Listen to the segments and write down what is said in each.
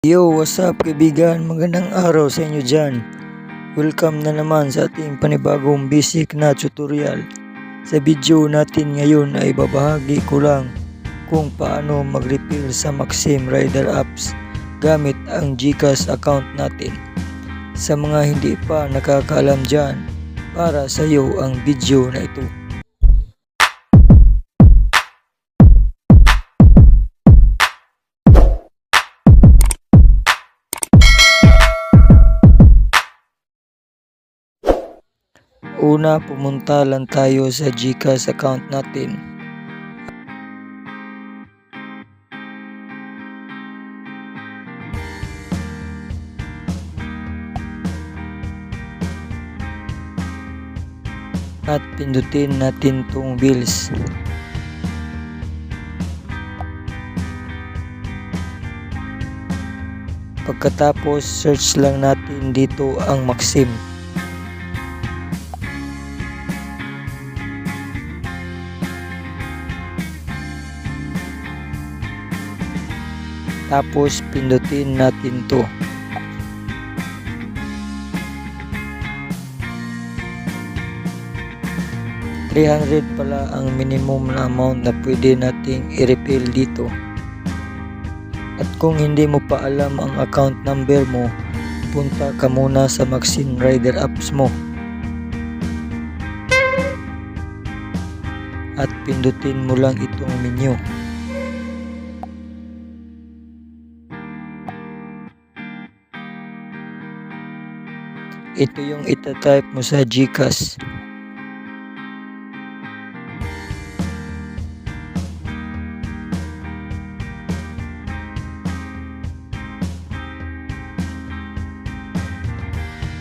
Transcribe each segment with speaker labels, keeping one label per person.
Speaker 1: Yo, what's up kaibigan? Magandang araw sa inyo dyan. Welcome na naman sa ating panibagong basic na tutorial. Sa video natin ngayon ay babahagi ko lang kung paano mag-refill sa Maxim Rider apps gamit ang GCash account natin. Sa mga hindi pa nakakaalam dyan, para sa iyo ang video na ito. Una, pumunta lang tayo sa GCash account natin. At pindutin natin tong bills. Pagkatapos, search lang natin dito ang Maxim. Tapos pindutin natin to. $300 pala ang minimum na amount na pwede nating i-refill dito. At kung hindi mo pa alam ang account number mo, punta ka muna sa Maxine Rider apps mo. At pindutin mo lang itong menu. Ito yung itatype mo sa GCash.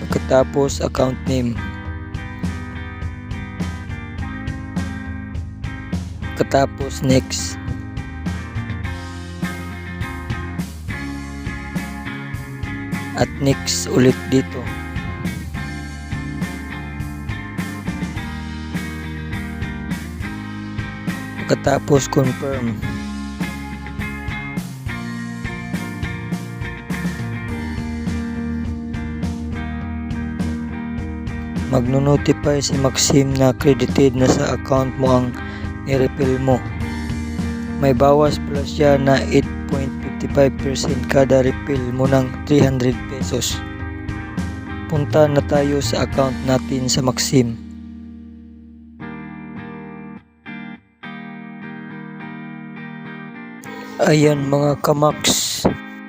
Speaker 1: Pagkatapos account name. Pagkatapos next. At next ulit dito. Pagkatapos confirm. Magno-notify si Maxim na credited na sa account mo ang nirefill mo. May bawas pala siya na 8.55% kada refill mo ng 300 pesos. Punta na tayo sa account natin sa Maxim. Ayan mga kamax,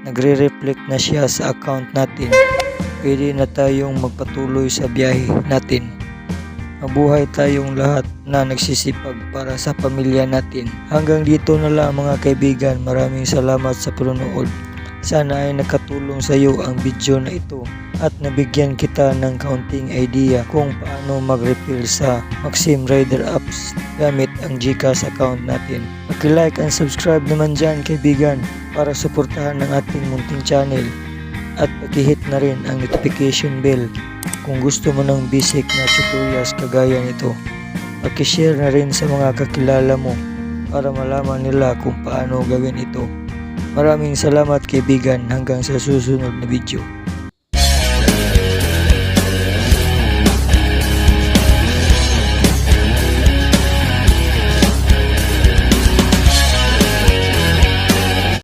Speaker 1: nagre-reflect na siya sa account natin. Pwede na tayong magpatuloy sa biyahe natin. Mabuhay tayong lahat na nagsisipag para sa pamilya natin. Hanggang dito na lang mga kaibigan. Maraming salamat sa panonood. Sana ay nakatulong sa iyo ang video na ito at nabigyan kita ng kaunting idea kung paano mag-refill sa Maxim Rider apps gamit ang GCash account natin. Pag-like and subscribe naman dyan kaibigan para suportahan ng ating munting channel at pag-hit na rin ang notification bell kung gusto mo ng basic na tutorials kagaya nito. Pag-share na rin sa mga kakilala mo para malaman nila kung paano gawin ito. Maraming salamat kaibigan hanggang sa susunod na video.